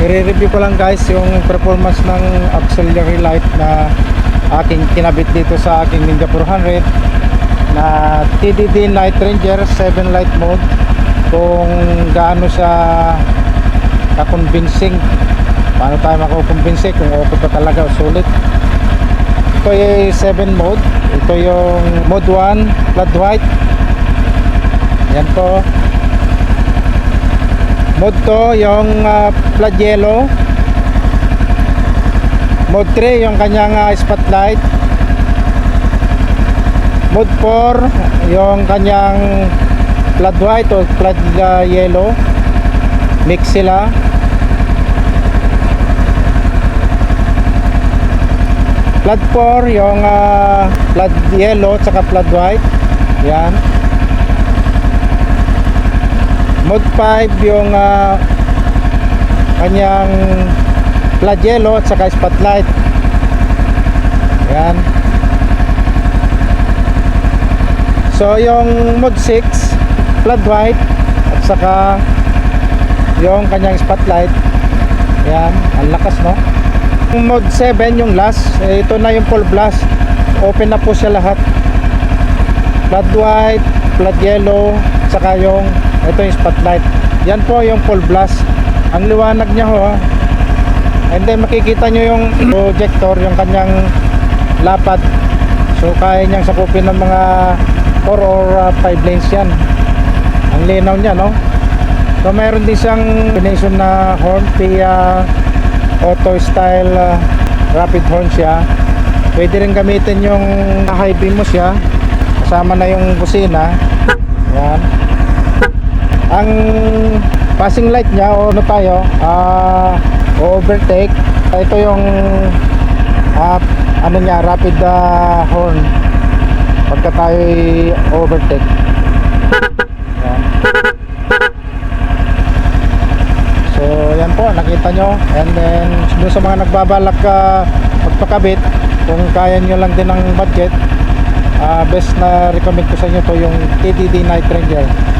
i-review ko lang guys yung performance ng auxiliary light na aking kinabit dito sa aking Ninja 400 na TDD Night Ranger 7 light mode. Kung gaano siya ka-convincing paano tayo makakumbinse kung okay ba talaga o sulit. Ito yung 7 mode. Ito yung mode 1 flood white. Yan po mode 2 yung uh, flood yellow. Mode 3 yung kanyang uh, spotlight. Mode 4 yung kanyang flood white o flood uh, yellow. Mix sila. Flood 4 yung uh, flood yellow tsaka flood white. Yan mode 5 yung uh, kanyang flood yellow at saka spotlight. Yan so yung mode 6 flood white at saka yung kanyang spotlight. Yan ang lakas no? Yung mode 7 yung last eh, ito na yung full blast. Open na po siya lahat. Flood white flood yellow saka yung ito yung spotlight. Yan po yung full blast. Ang liwanag niya ho and then makikita nyo yung projector yung kanyang lapad. So kaya niyang sakupin ng mga 4 or 5 lanes yan. Ang linaw niya no? So mayroon din siyang combination na horn via auto style uh, rapid horn siya. Pwede rin gamitin yung high beam mo siya. Kasama na yung busina yan ang passing light niya o ano tayo o overtake. Ito yung ah, ano niya rapid ah, horn. Pagka tayo overtake. So yan po nakita nyo. And then dun sa mga nagbabalak ka magpakabit kung kaya nyo lang din ng budget ah, best na recommend ko sa inyo to yung TDD Night Ranger